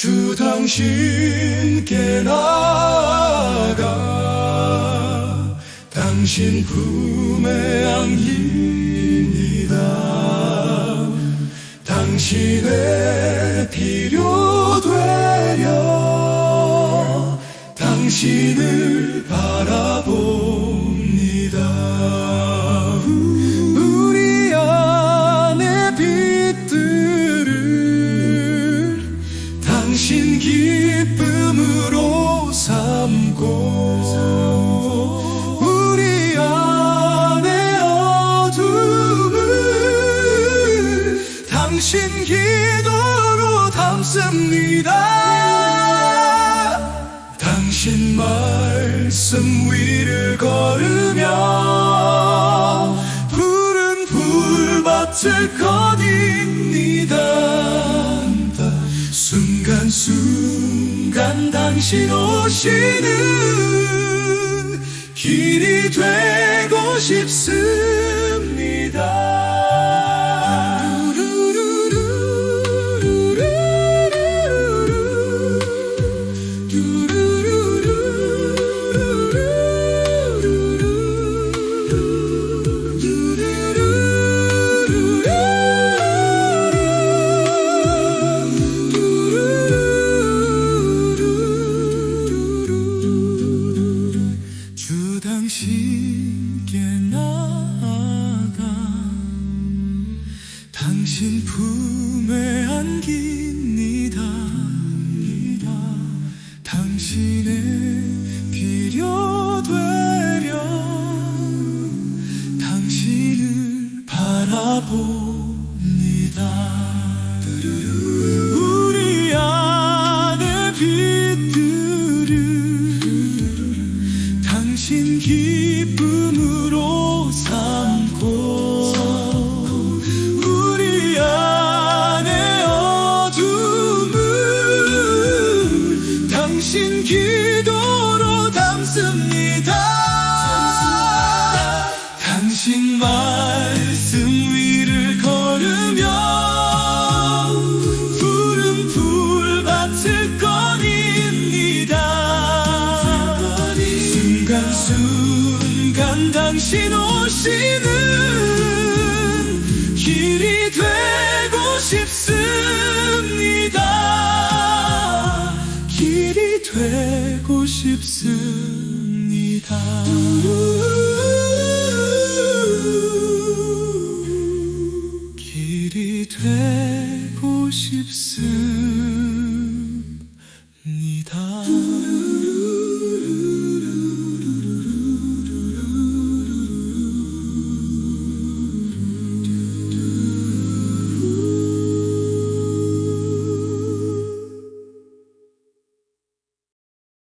주 당신께 나아가 당신 품에 안깁니다. 당신의 필요 되려 당신을 바라봅 기쁨으로 삼고 우리 안의 어둠을 당신 기도로 담습니다. 당신 말씀 위를 걸으며 푸른 풀밭을 거듭 순간순간 당신 오시는 길이 되고 싶습니다 당신 품에 안깁니다. 당신의 필요 되려 당신을 바라봅니다. 우리 안의 빛들을 당신 기쁨 당신 기도로 담습니다. 당신 말씀 위를 걸으며 푸른 풀밭을 거닙니다. 순간순간 당신 오시는 길이 되 되고 싶습니다